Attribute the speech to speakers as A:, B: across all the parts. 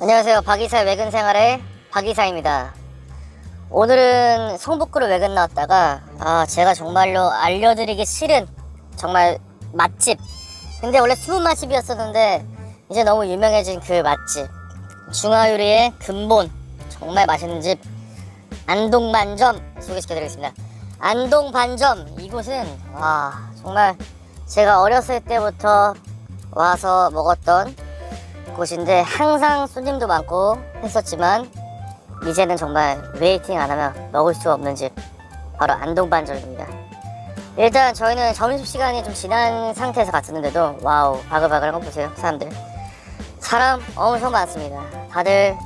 A: 안녕하세요. 박이사의 외근 생활의 박이사입니다. 오늘은 성북구로 외근 나왔다가 아 제가 정말로 알려드리기 싫은 정말 맛집. 근데 원래 숨은 맛집이었었는데 이제 너무 유명해진 그 맛집. 중화요리의 근본 정말 맛있는 집 안동반점 소개시켜드리겠습니다. 안동반점 이곳은 와 정말 제가 어렸을 때부터 와서 먹었던 곳인데 항상 손님도 많고 했었지만 이제는 정말 웨이팅 안 하면 먹을 수 없는 집 바로 안동반점입니다. 일단 저희는 점심시간이 좀 지난 상태에서 갔었는데도 와우 바글바글한 거 보세요 사람들 사람 엄청 많습니다. 다들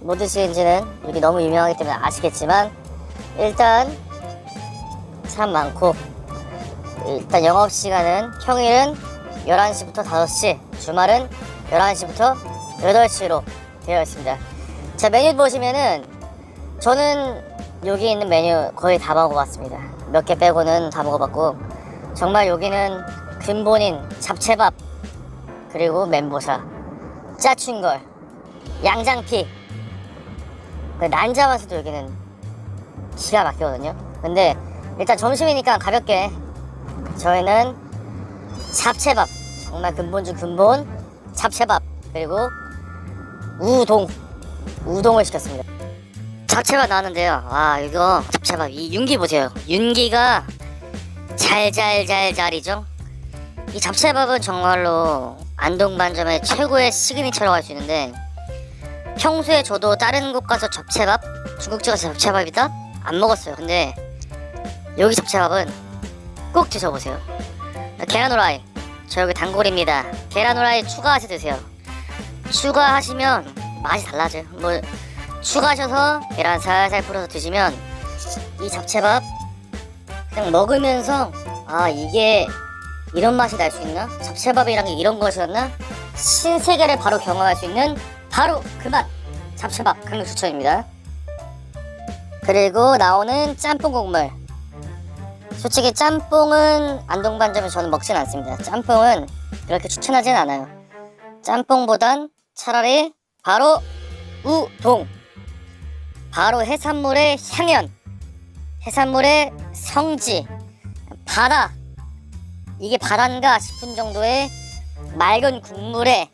A: 뭐 드시는지는 여기 너무 유명하기 때문에 아시겠지만 일단 사람 많고 일단 영업시간은 평일은 11시부터 5시 주말은 11시부터 8시로 되어 있습니다. 자 메뉴 보시면은 저는 여기 있는 메뉴 거의 다 먹어봤습니다. 몇 개 빼고는 다 먹어봤고 정말 여기는 근본인 잡채밥 그리고 멘보사 짜춘걸 양장피. 그 난자맛도 여기는 기가 막히거든요. 근데 일단 점심이니까 가볍게 저희는 잡채밥 정말 근본 중 근본 잡채밥 그리고 우동 우동을 시켰습니다. 잡채밥 나왔는데요. 와 이거 잡채밥. 이 윤기 보세요. 윤기가 잘잘잘잘이죠? 이 잡채밥은 정말로 안동 반점의 최고의 시그니처라고 할 수 있는데 평소에 저도 다른 곳 가서 잡채밥 중국집 가서 잡채밥이다? 안 먹었어요. 근데 여기 잡채밥은 꼭 드셔보세요. 계란 후라이 저 여기 단골입니다. 계란 후라이 추가하셔 드세요. 추가하시면 맛이 달라져요. 뭐 추가하셔서 계란 살살 풀어서 드시면 이 잡채밥 그냥 먹으면서 아 이게 이런 맛이 날 수 있나? 잡채밥이란 게 이런 것이었나? 신세계를 바로 경험할 수 있는 바로 그 맛! 잡채밥 강력 추천입니다. 그리고 나오는 짬뽕 국물 솔직히 짬뽕은 안동반점에 저는 먹진 않습니다. 짬뽕은 그렇게 추천하진 않아요. 짬뽕보단 차라리 바로 우동. 바로 해산물의 향연. 해산물의 성지. 바다. 이게 바다인가 싶은 정도의 맑은 국물에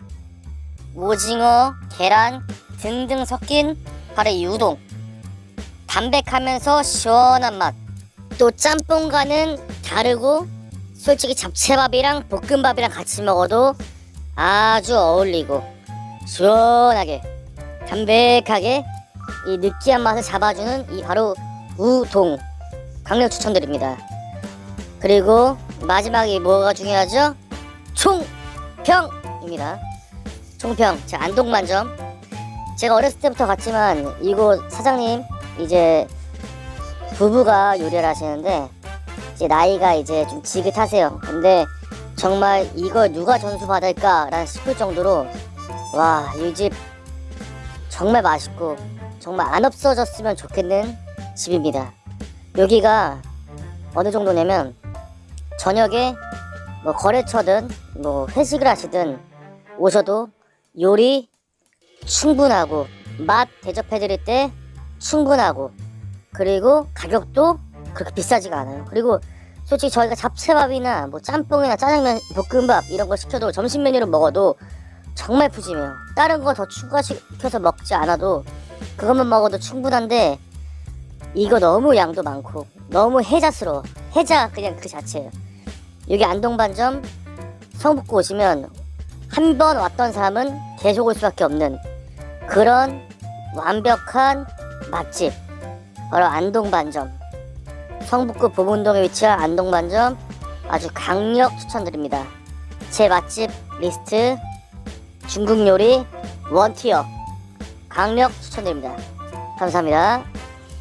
A: 오징어, 계란 등등 섞인 바로 이 우동. 담백하면서 시원한 맛. 또 짬뽕과는 다르고 솔직히 잡채밥이랑 볶음밥이랑 같이 먹어도 아주 어울리고 시원하게 담백하게 이 느끼한 맛을 잡아주는 이 바로 우동 강력 추천드립니다. 그리고 마지막이 뭐가 중요하죠? 총평입니다. 총평 자 안동만점 제가 어렸을 때부터 갔지만 이곳 사장님 이제 부부가 요리를 하시는데 이제 나이가 이제 좀 지긋하세요. 근데 정말 이걸 누가 전수 받을까라는 싶을 정도로 와 이 집 정말 맛있고 정말 안 없어졌으면 좋겠는 집입니다. 여기가 어느 정도냐면 저녁에 뭐 거래처든 뭐 회식을 하시든 오셔도 요리 충분하고 맛 대접해드릴 때 충분하고 그리고 가격도 그렇게 비싸지가 않아요. 그리고 솔직히 저희가 잡채밥이나 뭐 짬뽕이나 짜장면, 볶음밥 이런 거 시켜도 점심 메뉴로 먹어도 정말 푸짐해요. 다른 거 더 추가시켜서 먹지 않아도 그것만 먹어도 충분한데 이거 너무 양도 많고 너무 해자스러워. 해자 그냥 그 자체예요. 여기 안동반점 성북구 오시면 한 번 왔던 사람은 계속 올 수밖에 없는 그런 완벽한 맛집. 바로 안동반점. 성북구 보문동에 위치한 안동반점 아주 강력 추천드립니다. 제 맛집 리스트 중국 요리 원티어. 강력 추천드립니다. 감사합니다